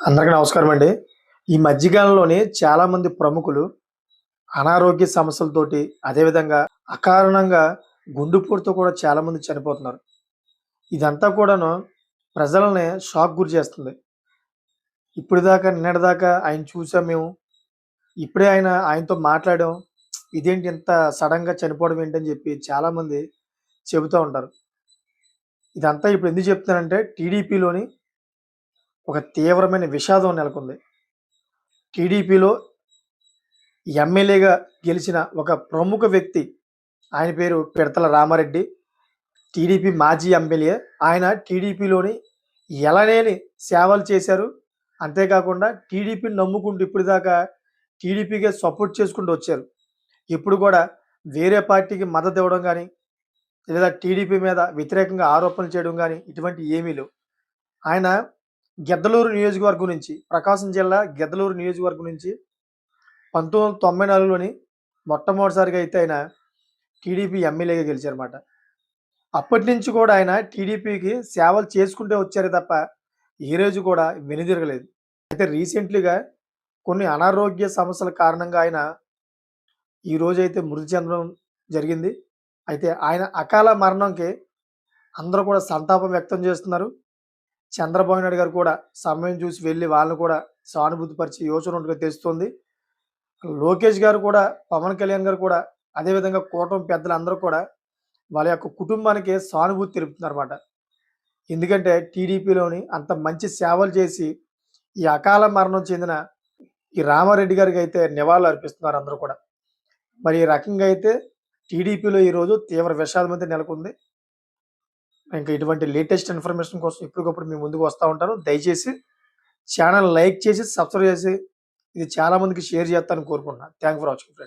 అందరికీ నమస్కారం అండి. ఈ మధ్యకాలంలోనే చాలామంది ప్రముఖులు అనారోగ్య సమస్యలతోటి అదేవిధంగా అకారణంగా గుండెపోటుతో కూడా చాలామంది చనిపోతున్నారు. ఇదంతా కూడాను ప్రజలని షాక్ గురి చేస్తుంది. ఇప్పుడు దాకా నిన్నటి ఆయన చూసాం మేము. ఇప్పుడే ఆయన ఆయనతో మాట్లాడాం. ఇదేంటి ఇంత సడన్గా చనిపోవడం ఏంటని చెప్పి చాలామంది చెబుతూ ఉంటారు. ఇదంతా ఇప్పుడు ఎందుకు చెప్తానంటే టీడీపీలోని ఒక తీవ్రమైన విషాదం నెలకొంది. టీడీపీలో ఎమ్మెల్యేగా గెలిచిన ఒక ప్రముఖ వ్యక్తి ఆయన పేరు పిడతల రామారెడ్డి. టీడీపీ మాజీ ఎమ్మెల్యే. ఆయన టీడీపీలోని ఎలనేని సేవలు చేశారు. అంతేకాకుండా టీడీపీని నమ్ముకుంటూ ఇప్పటిదాకా దాకా సపోర్ట్ చేసుకుంటూ వచ్చారు. ఇప్పుడు కూడా వేరే పార్టీకి మద్దతు ఇవ్వడం కానీ లేదా టీడీపీ మీద వ్యతిరేకంగా ఆరోపణలు చేయడం కానీ ఇటువంటి ఏమీ లేవు. ఆయన గెద్దలూరు నియోజకవర్గం నుంచి ప్రకాశం జిల్లా గెద్దలూరు నియోజకవర్గం నుంచి పంతొమ్మిది వందల తొంభై నాలుగులోని మొట్టమొదటిసారిగా అయితే ఆయన టీడీపీ ఎమ్మెల్యేగా గెలిచారన్నమాట. అప్పటి నుంచి కూడా ఆయన టీడీపీకి సేవలు చేసుకుంటే వచ్చారే తప్ప ఏ రోజు కూడా వెనుదిరగలేదు. అయితే రీసెంట్లీగా కొన్ని అనారోగ్య సమస్యల కారణంగా ఆయన ఈ రోజైతే అయితే మృతి చెందడం జరిగింది. అయితే ఆయన అకాల మరణంకి అందరూ కూడా సంతాపం వ్యక్తం చేస్తున్నారు. చంద్రబాబు నాయుడు గారు కూడా సమయం చూసి వెళ్ళి వాళ్ళని కూడా సానుభూతిపరిచి యోచన ఉంటుగా తెలుస్తుంది లోకేష్ గారు కూడా పవన్ కళ్యాణ్ గారు కూడా అదేవిధంగా కూటమి పెద్దలందరూ కూడా వాళ్ళ యొక్క కుటుంబానికి సానుభూతి తెలుపుతున్నారు అనమాట ఎందుకంటే టీడీపీలోని అంత మంచి సేవలు చేసి ఈ అకాల మరణం చెందిన ఈ రామారెడ్డి గారికి అయితే నివాళులు అర్పిస్తున్నారు అందరూ కూడా. మరి ఈ రకంగా అయితే టీడీపీలో ఈరోజు తీవ్ర విషాదం అయితే నెలకొంది. ఇంకా ఇటువంటి లేటెస్ట్ ఇన్ఫర్మేషన్ కోసం ఇప్పటికప్పుడు మీ ముందుకు వస్తూ ఉంటాను. దయచేసి ఛానల్ లైక్ చేసి సబ్స్క్రైబ్ చేసి ఇది చాలా మందికి షేర్ చేస్తాను కోరుకుంటున్నాను. Thank for watching friends.